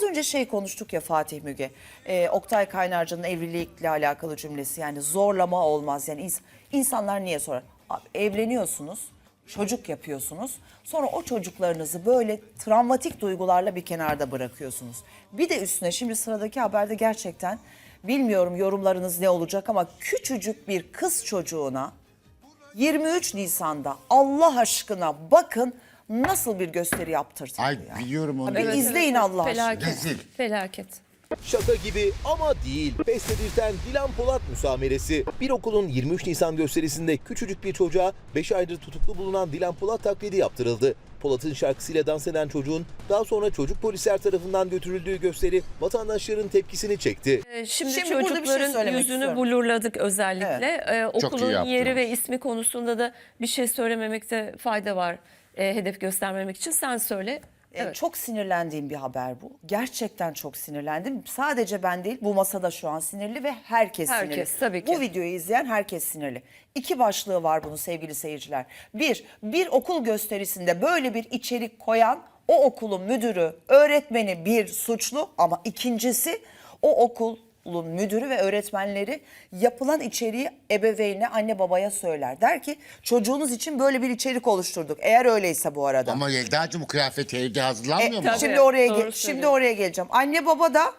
Az önce şey konuştuk ya Fatih Müge. Ee, Oktay Kaynarca'nın evlilikle alakalı cümlesi yani zorlama olmaz. Yani ins- insanlar niye sorar? Abi, evleniyorsunuz, çocuk yapıyorsunuz. Sonra o çocuklarınızı böyle travmatik duygularla bir kenarda bırakıyorsunuz. Bir de üstüne şimdi sıradaki haberde gerçekten bilmiyorum yorumlarınız ne olacak ama küçücük bir kız çocuğuna 23 Nisan'da Allah aşkına bakın nasıl bir gösteri yaptırtılıyor. Ay yani. biliyorum onu. Bir izleyin Allah aşkına. Felaket. Rezil. Felaket. Şaka gibi ama değil. Pes Dilan Polat müsameresi. Bir okulun 23 Nisan gösterisinde küçücük bir çocuğa 5 aydır tutuklu bulunan Dilan Polat taklidi yaptırıldı. Polat'ın şarkısıyla dans eden çocuğun daha sonra çocuk polisler tarafından götürüldüğü gösteri vatandaşların tepkisini çekti. Ee, Şimdi, Şimdi burada bir şey çocukların söylemek yüzünü istiyorum. blurladık özellikle. Ee, iyi okulun yaptınız. yeri ve ismi konusunda da bir şey söylememekte fayda var. Ee, hedef göstermemek için sen söyle. Ee, Evet. Çok sinirlendiğim bir haber bu. Gerçekten çok sinirlendim. Sadece ben değil bu masada şu an sinirli ve herkes, Herkes, sinirli. tabii ki. Bu videoyu izleyen herkes sinirli. İki başlığı var bunun sevgili seyirciler. Bir, bir okul gösterisinde böyle bir içerik koyan o okulun müdürü, öğretmeni bir suçlu ama ikincisi o okulun müdürü ve öğretmenleri yapılan içeriği ebeveynine, anne babaya söyler. Der ki çocuğunuz için böyle bir içerik oluşturduk. Eğer öyleyse bu arada. Ama Yelda'cığım bu kıyafeti evde hazırlanmıyor E, mu? şimdi oraya ge- şimdi oraya geleceğim. Anne baba da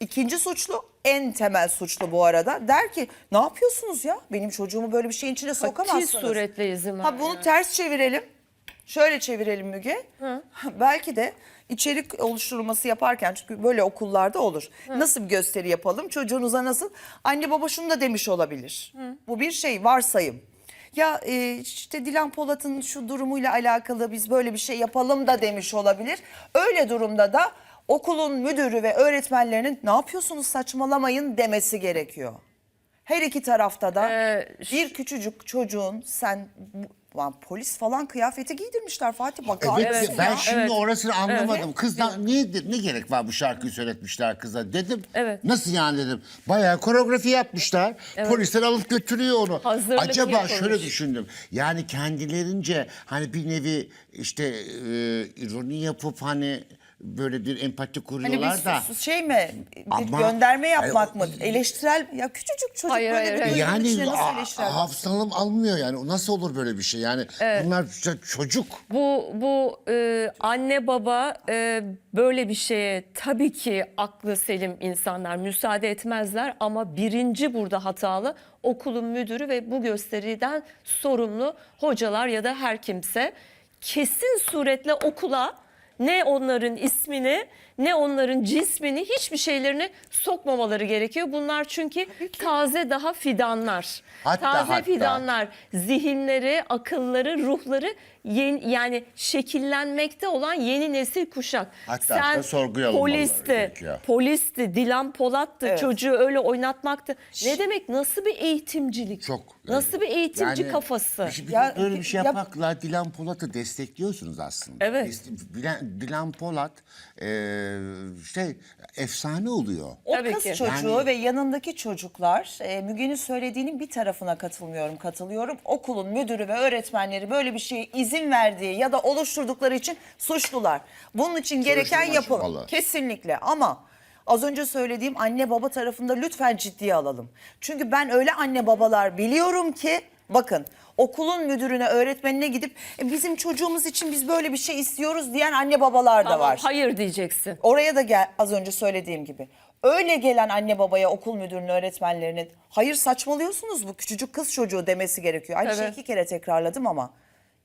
ikinci suçlu, en temel suçlu bu arada. Der ki ne yapıyorsunuz ya? Benim çocuğumu böyle bir şeyin içine sokamazsınız. suretle izin Ha bunu ters çevirelim. Şöyle çevirelim Müge. Belki de içerik oluşturulması yaparken çünkü böyle okullarda olur. Nasıl bir gösteri yapalım? Çocuğunuza nasıl? Anne baba şunu da demiş olabilir. Bu bir şey varsayım. Ya e, işte Dilan Polat'ın şu durumuyla alakalı biz böyle bir şey yapalım da demiş olabilir. Öyle durumda da okulun müdürü ve öğretmenlerinin ne yapıyorsunuz saçmalamayın demesi gerekiyor. Her iki tarafta da Ee, bir küçücük çocuğun sen Lan polis falan kıyafeti giydirmişler Fatih bakar Evet, mısın ben ya? şimdi Evet. orasını anlamadım. Kızdan niye ne gerek var bu şarkıyı söyletmişler kıza dedim. Evet. Nasıl yani dedim. Bayağı koreografi yapmışlar. Polisler alıp götürüyor onu. Hazırlık Acaba yapılmış. şöyle düşündüm. Yani kendilerince hani bir nevi işte e, ironi yapıp hani böyle bir empati Hani kuruyorlar bir da. şey mi? Bir Ama- gönderme yapmak Hayır, mı? Eleştirel ya küçücük çocuk Hayır, böyle hayır, bir hayır. Yani hafızalım almıyor yani. O Nasıl olur böyle bir şey? Yani bunlar ç- çocuk. Bu bu e, anne baba e, böyle bir şeye tabii ki aklı selim insanlar müsaade etmezler ama birinci burada hatalı okulun müdürü ve bu gösteriden sorumlu hocalar ya da her kimse kesin suretle okula ne onların ismini ne onların cismini hiçbir şeylerini sokmamaları gerekiyor. Bunlar çünkü taze daha fidanlar. Hatta, taze hatta. fidanlar zihinleri, akılları, ruhları yeni, yani şekillenmekte olan yeni nesil kuşak. Hatta hatta sorguya alınmaları polisti, polisti, Dilan Polat'tı, Evet. çocuğu öyle oynatmaktı. Ne demek? Nasıl bir eğitimcilik? Çok. Nasıl bir eğitimci Yani kafası? bir şey- bir- Ya- böyle bir şey ya- yapmakla Dilan Polat'ı destekliyorsunuz aslında. Evet. Dilan, Dilan Polat e, şey efsane oluyor. O Tabii kız ki. çocuğu Yani- ve yanındaki çocuklar e, Müge'nin söylediğinin bir tarafına katılmıyorum, katılıyorum. Okulun müdürü ve öğretmenleri böyle bir şeye izin verdiği ya da oluşturdukları için suçlular. Bunun için gereken açılmalı. Kesinlikle ama az önce söylediğim anne baba tarafında lütfen ciddiye alalım. Çünkü ben öyle anne babalar biliyorum ki bakın okulun müdürüne öğretmenine gidip "E, bizim çocuğumuz için biz böyle bir şey istiyoruz diyen anne babalar da Tamam, var. hayır diyeceksin. Oraya da gel az önce söylediğim gibi. Öyle gelen anne babaya okul müdürünün öğretmenlerine hayır saçmalıyorsunuz bu küçücük kız çocuğu demesi gerekiyor. Aynı şeyi Evet. iki kere tekrarladım ama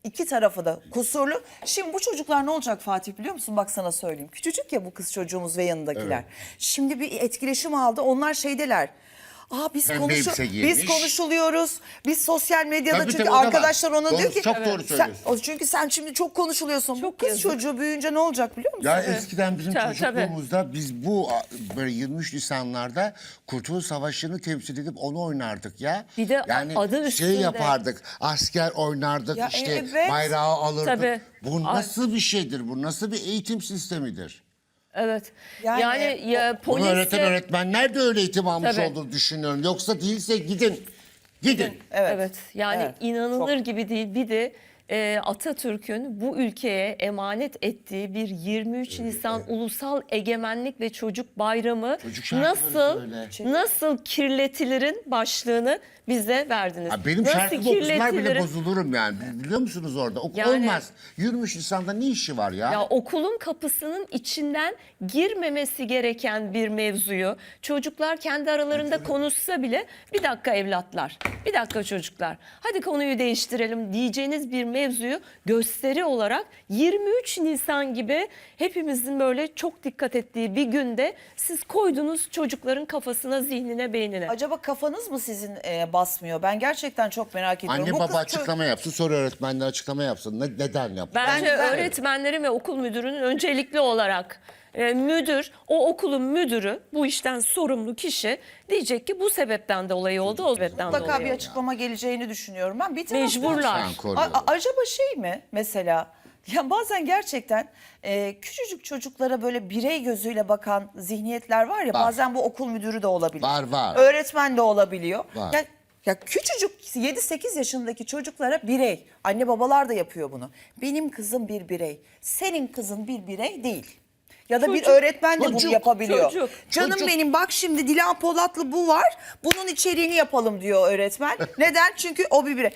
iki tarafı da kusurlu. Şimdi bu çocuklar ne olacak Fatih biliyor musun? Bak sana söyleyeyim. Küçücük ya bu kız çocuğumuz ve yanındakiler. Şimdi bir etkileşim aldı. Onlar şeydeler. Aa biz Pembe konuşu elbise biz konuşuluyoruz. Biz sosyal medyada Tabii, çünkü tabii, o da var. arkadaşlar ona Doğru, diyor ki çok doğru sen, söylüyorsun. o çünkü sen şimdi çok konuşuluyorsun. bu Çok kız yazık. çocuğu büyüyünce ne olacak biliyor musun? Ya eskiden bizim Tabii, tabii. çocukluğumuzda biz bu a, böyle 23 Nisanlarda Kurtuluş Savaşı'nı temsil edip onu oynardık ya. Bir de yani adı şey üstünde. yapardık. Asker oynardık Ya işte evet. bayrağı alırdık. Tabii. Bu Ay. nasıl bir şeydir? Bu nasıl bir eğitim sistemidir? Evet. Yani Yani, ya polis öğreten öğretmenler de öyle eğitim almış Tabii. olduğunu düşünüyorum. Yoksa değilse gidin. Gidin. Evet. Evet. Yani Evet. inanılır gibi değil. Bir de e, Atatürk'ün bu ülkeye emanet ettiği bir 23 Nisan Ulusal Egemenlik ve Çocuk Bayramı Çocuk nasıl söyle. nasıl kirletilirin başlığını bize verdiniz. Ha, benim nasıl şarkımı okusunlar bile bozulurum yani. Biliyor musunuz orada? Ok- Yani- Olmaz. 23 Nisan'da ne işi var ya? Ya okulun kapısının içinden girmemesi gereken bir mevzuyu çocuklar kendi aralarında konuşsa bile bir dakika evlatlar, bir dakika çocuklar hadi konuyu değiştirelim diyeceğiniz bir mevzuyu gösteri olarak 23 Nisan gibi hepimizin böyle çok dikkat ettiği bir günde siz koydunuz çocukların kafasına, zihnine, beynine. Acaba kafanız mı sizin e, basmıyor? Ben gerçekten çok merak ediyorum. Anne Bu baba kız çö- açıklama yapsın, sonra öğretmenler açıklama yapsın. Ne, neden yapsın? Bence Ben- ben- öğretmenlerin ve okul müdürünün öncelikli olarak e, müdür, o okulun müdürü, bu işten sorumlu kişi diyecek ki bu sebepten dolayı oldu, o sebepten mutlaka dolayı bir oldu. açıklama geleceğini düşünüyorum. Ben bir taraftan- Mecburlar. Sen koru. A- a- acaba şey mi mesela? Ya bazen gerçekten e, küçücük çocuklara böyle birey gözüyle bakan zihniyetler var ya Var. bazen bu okul müdürü de olabiliyor. Var, var. Öğretmen de olabiliyor. Var. Ya, ya küçücük 7-8 yaşındaki çocuklara birey. Anne babalar da yapıyor bunu. Benim kızım bir birey. Senin kızın bir birey değil. Ya da bir Çocuk, öğretmen de çocuk, bunu yapabiliyor. çocuk, Canım çocuk. benim bak şimdi Dilan Polatlı bu var. Bunun içeriğini yapalım diyor öğretmen. Neden? Çünkü o bir birey.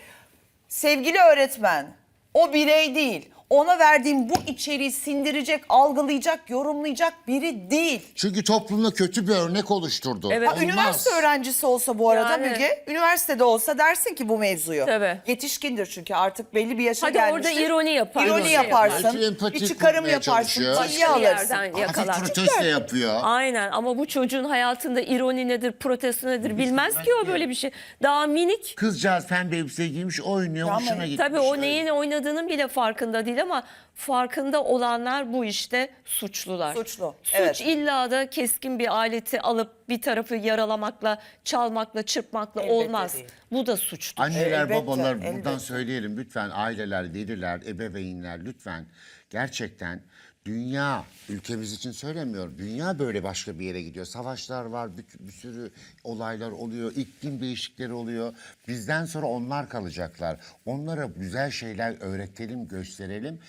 Sevgili öğretmen, o birey değil. Ona verdiğim bu içeriği sindirecek, algılayacak, yorumlayacak biri değil. Çünkü toplumda kötü bir örnek oluşturdu. Evet. Ha, Olmaz. üniversite öğrencisi olsa bu arada Yani. Müge, üniversitede olsa dersin ki bu mevzuyu. Tabii. Yetişkindir çünkü artık belli bir yaşa Hadi gelmiştir. orada ironi yapar. İroni İroni yaparsın, yapar. Empati bir çıkarım kurmaya yaparsın, çalışıyor. Başka bir alırsın. yerden Hafif yakalar. protesto yapıyor. Aynen ama bu çocuğun hayatında ironi nedir, protesto nedir bilmez ki o böyle bir şey. Daha minik. Kızcağız pembe elbise giymiş oynuyor, Tamam. hoşuna gitmiş. Tabii o neyin oynadığının bile farkında değil ama farkında olanlar bu işte suçlular. Suçlu, Suç evet. illa da keskin bir aleti alıp bir tarafı yaralamakla, çalmakla, çırpmakla Elbette olmaz. değil. Bu da suçtur. Anneler, Elbette, babalar elbette. buradan söyleyelim lütfen aileler, veliler, ebeveynler lütfen gerçekten dünya ülkemiz için söylemiyorum. Dünya böyle başka bir yere gidiyor. Savaşlar var, bir, bir sürü olaylar oluyor, iklim değişiklikleri oluyor. Bizden sonra onlar kalacaklar. Onlara güzel şeyler öğretelim, gösterelim.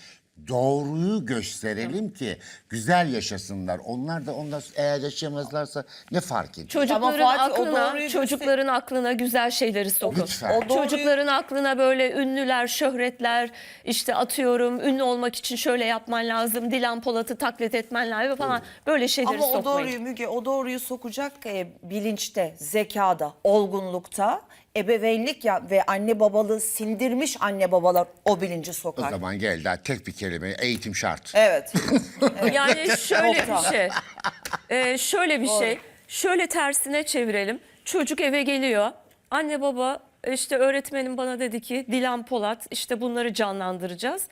Doğruyu gösterelim ki güzel yaşasınlar. Onlar da onlar eğer yaşayamazlarsa ne fark ediyor? Çocukların Ama Fatih, o aklına, doğruyu çocukların aklına güzel şeyleri sokun. Lütfen. O doğruyu- Çocukların aklına böyle ünlüler, şöhretler, işte atıyorum ünlü olmak için şöyle yapman lazım, Dilan Polat'ı taklit etmen lazım falan böyle şeyleri Ama o sokmayın. doğruyu Müge, o doğruyu sokacak e, bilinçte, zekada, olgunlukta, ebeveynlik ya ve anne babalığı sindirmiş anne babalar o bilinci O sokar. zaman gel daha tek bir kelime eğitim şart. Evet. Yani şöyle bir şey. Ee, şöyle bir şey. Şöyle tersine çevirelim. Çocuk eve geliyor. Anne baba işte öğretmenim bana dedi ki Dilan Polat işte bunları canlandıracağız.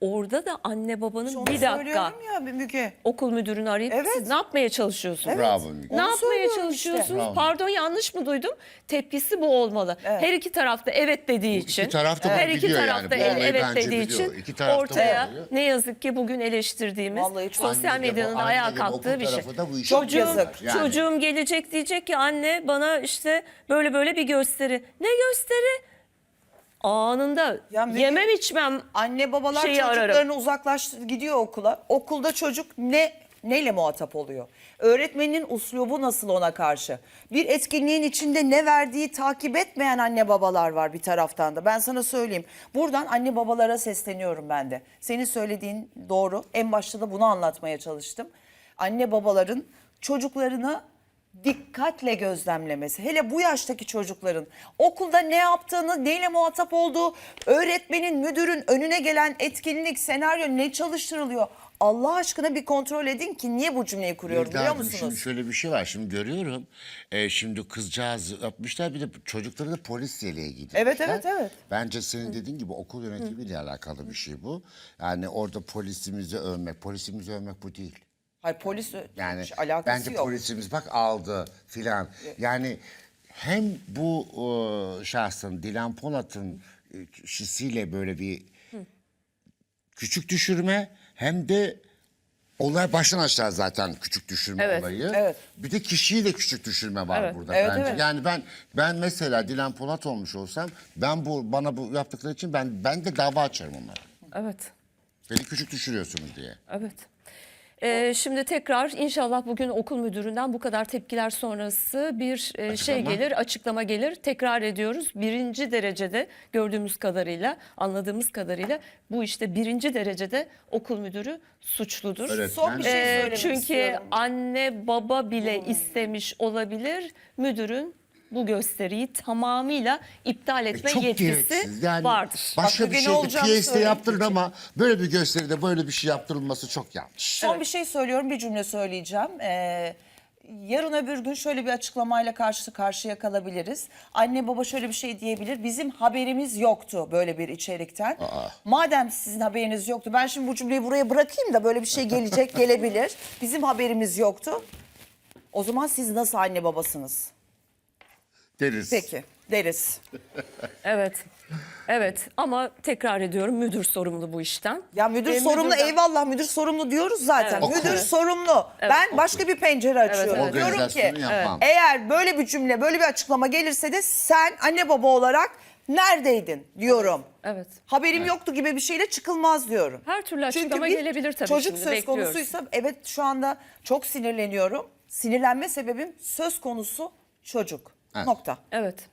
Orada da anne babanın Onu bir dakika söylüyorum ya Müge. okul müdürünü arayıp Evet. siz ne yapmaya çalışıyorsunuz? Bravo Müge. Ne Onu yapmaya söylüyorum çalışıyorsunuz? işte. Bravo. Pardon yanlış mı duydum? Tepkisi bu olmalı. Her iki tarafta evet dediği için. taraf da bunu her iki biliyor yani. tarafta Bu el- olayı evet bence dediği biliyor. için İki taraf da ortaya biliyor. ne yazık ki bugün eleştirdiğimiz Vallahi çok- sosyal Anne de medyanın bu- da anne ayağa de bu okul kalktığı bir şey. tarafı da bu işi Çok biliyor. yazık. Yani. Çocuğum gelecek diyecek ki anne bana işte böyle böyle bir gösteri. Ne gösteri? Anında Ya Müge- yemem içmem Anne babalar Şeyi çocuklarını ararım. uzaklaştır gidiyor okula. Okulda çocuk ne neyle muhatap oluyor? Öğretmenin uslubu nasıl ona karşı? Bir etkinliğin içinde ne verdiği takip etmeyen anne babalar var bir taraftan da. Ben sana söyleyeyim. Buradan anne babalara sesleniyorum ben de. Senin söylediğin doğru. En başta da bunu anlatmaya çalıştım. Anne babaların çocuklarını dikkatle gözlemlemesi. Hele bu yaştaki çocukların okulda ne yaptığını, neyle muhatap olduğu, öğretmenin, müdürün önüne gelen etkinlik, senaryo ne çalıştırılıyor? Allah aşkına bir kontrol edin ki niye bu cümleyi kuruyorum biliyor musunuz? Şimdi şöyle bir şey var. Şimdi görüyorum. Ee, şimdi kızcağız yapmışlar. Bir de çocukları da polis yeleğe gidiyorlar. Evet, evet, evet. Bence senin dediğin gibi okul yönetimiyle alakalı bir şey bu. Yani orada polisimizi övmek. Polisimizi övmek bu değil. Hayır polis Yani hiç alakası bence yok. polisimiz bak aldı filan. Yani hem bu e, şahsın Dilan Polat'ın e, kişisiyle böyle bir küçük düşürme hem de Olay baştan aşağı zaten küçük düşürme Evet, olayı. evet. Bir de kişiyi de küçük düşürme var Evet, burada evet, bence. evet. Yani ben ben mesela Dilan Polat olmuş olsam ben bu bana bu yaptıkları için ben ben de dava açarım onlara. Evet. Beni küçük düşürüyorsunuz diye. Evet. Ee, şimdi tekrar inşallah bugün okul müdüründen bu kadar tepkiler sonrası bir e, şey Açıklama. gelir, açıklama gelir. Tekrar ediyoruz. Birinci derecede gördüğümüz kadarıyla, anladığımız kadarıyla bu işte birinci derecede okul müdürü suçludur. Evet. Son bir şey Ee, söylemek çünkü istiyorum. anne baba bile istemiş olabilir. Müdürün bu gösteriyi tamamıyla iptal E, etme çok yetkisi gereksiz. Yani vardır. Başka Bak, bir bugün şeyde olacağını piyeste söyleyeyim. yaptırır ama böyle bir gösteride böyle bir şey yaptırılması çok yanlış. Son bir şey söylüyorum, bir cümle söyleyeceğim. Ee, yarın öbür gün şöyle bir açıklamayla karşı karşıya kalabiliriz. Anne baba şöyle bir şey diyebilir. Bizim haberimiz yoktu böyle bir içerikten. Madem sizin haberiniz yoktu, ben şimdi bu cümleyi buraya bırakayım da böyle bir şey gelecek, gelebilir. Bizim haberimiz yoktu. O zaman siz nasıl anne babasınız? Deriz. Peki, deriz. Evet. Evet ama tekrar ediyorum müdür sorumlu bu işten. Ya müdür Ve sorumlu müdürden- eyvallah müdür sorumlu diyoruz zaten. Evet. Müdür Okul. sorumlu. Ben başka bir pencere açıyorum. evet. Diyorum ki Organizasyonu yapmam. eğer böyle bir cümle böyle bir açıklama gelirse de sen anne baba olarak neredeydin diyorum. Evet. Haberim yoktu gibi bir şeyle çıkılmaz diyorum. Her türlü Çünkü açıklama bir gelebilir tabii Çocuk şimdi, söz bekliyoruz. konusuysa evet şu anda çok sinirleniyorum. Sinirlenme sebebim söz konusu çocuk. Evet. Nokta. Evet.